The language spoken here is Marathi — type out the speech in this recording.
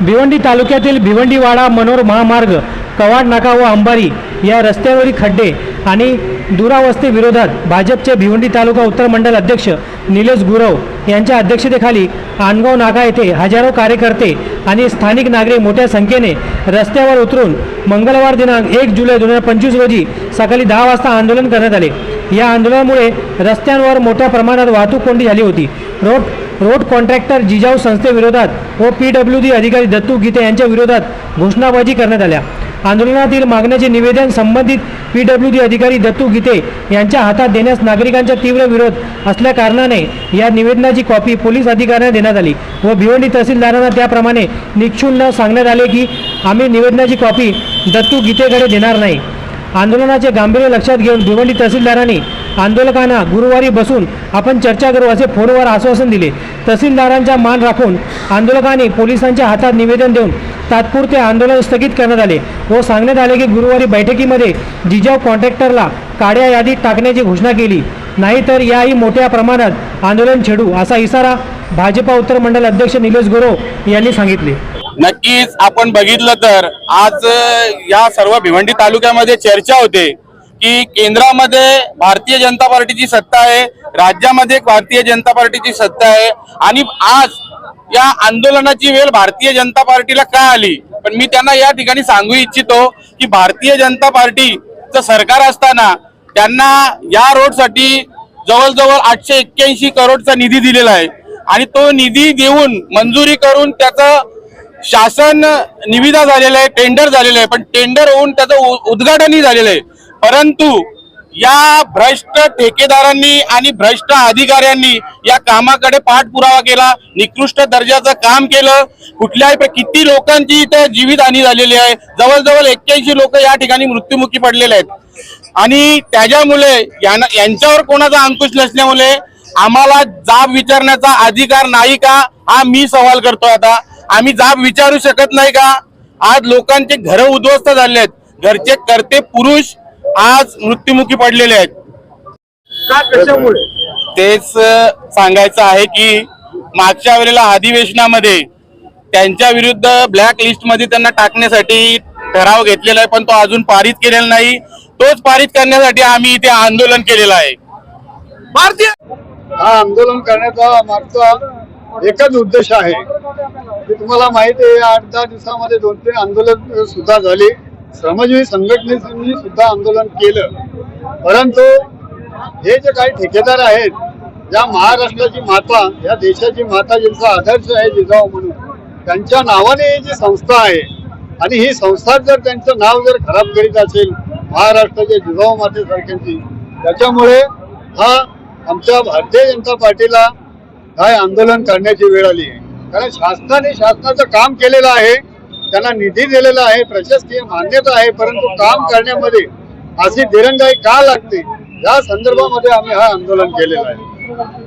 भिवंडी तालुक्यातील भिवंडीवाडा मनोर महामार्ग कवाड नाका व अंबारी या रस्त्यावरील खड्डे आणि दुरावस्थेविरोधात भाजपचे भिवंडी तालुका उत्तर मंडल अध्यक्ष निलेश गुरव यांच्या अध्यक्षतेखाली आणगाव नाका येथे हजारो कार्यकर्ते आणि स्थानिक नागरिक मोठ्या संख्येने रस्त्यावर उतरून मंगळवार दिनांक एक जुलै दोन हजार पंचवीस रोजी सकाळी दहा वाजता आंदोलन करण्यात आले. या आंदोलनामुळे रस्त्यांवर मोठ्या प्रमाणात वाहतूक कोंडी झाली होती. रोड रोड कॉन्ट्रॅक्टर जिजाऊ संस्थेविरोधात व पी डब्ल्यू डी अधिकारी दत्तू गीते यांच्या विरोधात घोषणाबाजी करण्यात आल्या. आंदोलनातील मागण्याचे निवेदन संबंधित पी डब्ल्यू डी अधिकारी दत्तू गीते यांच्या हातात देण्यास नागरिकांचा तीव्र विरोध असल्याकारणाने या निवेदनाची कॉपी पोलीस अधिकाऱ्यांना देण्यात आली व भिवंडी तहसीलदारांना त्याप्रमाणे निक्षुल्ल सांगण्यात आले की आम्ही निवेदनाची कॉपी दत्तू गीतेकडे देणार नाही. आंदोलनाचे गांभीर्य लक्षात घेऊन भिवंडी तहसीलदारांनी आंदोलकांना गुरुवारी बसून आपण चर्चा करू असे फोनवर आश्वासन दिले. तहसीलदारांचा मान राखून आंदोलकांनी पोलिसांच्या हातात निवेदन देऊन तात्पुरते आंदोलन स्थगित करण्यात आले व सांगण्यात आले की गुरुवारी बैठकीमध्ये जिजाऊ कॉन्ट्रॅक्टरला काळ्या यादीत टाकण्याची घोषणा केली. नाहीतर याही मोठ्या प्रमाणात आंदोलन छेडू असा इशारा भाजपा उत्तर मंडल अध्यक्ष निलेश गुरव यांनी सांगितले. नक्कीच आपण बघितलं तर आज या सर्व भिवंडी तालुक्यामध्ये चर्चा होते की केंद्रामध्ये भारतीय जनता पार्टीची सत्ता आहे राज्यामध्ये भारतीय जनता पार्टीची सत्ता आहे आणि आज या आंदोलनाची वेळ भारतीय जनता पार्टीला का आली? पण मी त्यांना या ठिकाणी सांगू इच्छितो की भारतीय जनता पार्टीचं सरकार असताना त्यांना या रोडसाठी जवळजवळ आठशे एक्क्याऐंशी करोडचा निधी दिलेला आहे आणि तो निधी देऊन मंजुरी करून त्याचं शासन निविदा झालेलं आहे टेंडर झालेलं आहे पण टेंडर होऊन त्याचं उ- उद्घाटनही झालेलं आहे. परंतु या भ्रष्ट ठेकेदारांनी आणि भ्रष्ट अधिकाऱ्यांनी या कामाकडे पाठपुरावा केला निकृष्ट दर्जाचं काम केलं. कुठल्याही किती लोकांची इथं जीवितहानी झालेली आहे जवळजवळ एक्क्याऐंशी लोक या ठिकाणी मृत्युमुखी पडलेले आहेत. आणि त्याच्यामुळे यांना- यांच्यावर कोणाचा अंकुश नसल्यामुळे आम्हाला जाब विचारण्याचा अधिकार नाही का? हा मी सवाल करतो आता. आम्ही जाब विचारू शकत नाही का? आज लोकांचे घर उद्ध्वस्त झाले आहेत. घरचे करते पुरुष आज मृत्युमुखी पडलेले आहेत. का कशामुळे? तेच सांगायचं आहे की मागच्या वेळेला अधिवेशनामध्ये त्यांच्या विरुद्ध ब्लॅक लिस्टमध्ये त्यांना टाकण्यासाठी ठराव घेतलेला आहे पण तो अजून पारित केलेला नाही. तोच पारित करण्यासाठी आम्ही इथे आंदोलन केलेलं आहे. भारतीय हा आंदोलन करण्याचा मागचा एकच उद्देश आहे. की तुम्हाला माहिती आहे आठ दहा दिवसामध्ये दोन तीन आंदोलन सुद्धा झाले. श्रमजीवी संघटनेनी सुद्धा आंदोलन केलं. परंतु हे जे काही ठेकेदार आहेत ज्या महाराष्ट्राची माता या देशाची माता ज्यांचा आदर्श आहे जिजाऊ म्हणून त्यांच्या नावाने ही जी संस्था आहे आणि ही संस्था जर त्यांचं नाव जर खराब करीत असेल महाराष्ट्राच्या जिजाऊ मातेसारख्यांची त्याच्यामुळे हा आमच्या भारतीय जनता पार्टीला काय आंदोलन करण्याची वेळ आली आहे. कारण शासनाने शासनाचं काम केलेलं आहे त्यांना निधी दिलेला आहे प्रशासकीय मान्यता आहे परंतु काम करण्यामध्ये अशी दिरंगाई का लागते? या संदर्भामध्ये आम्ही हा आंदोलन केलेलं आहे.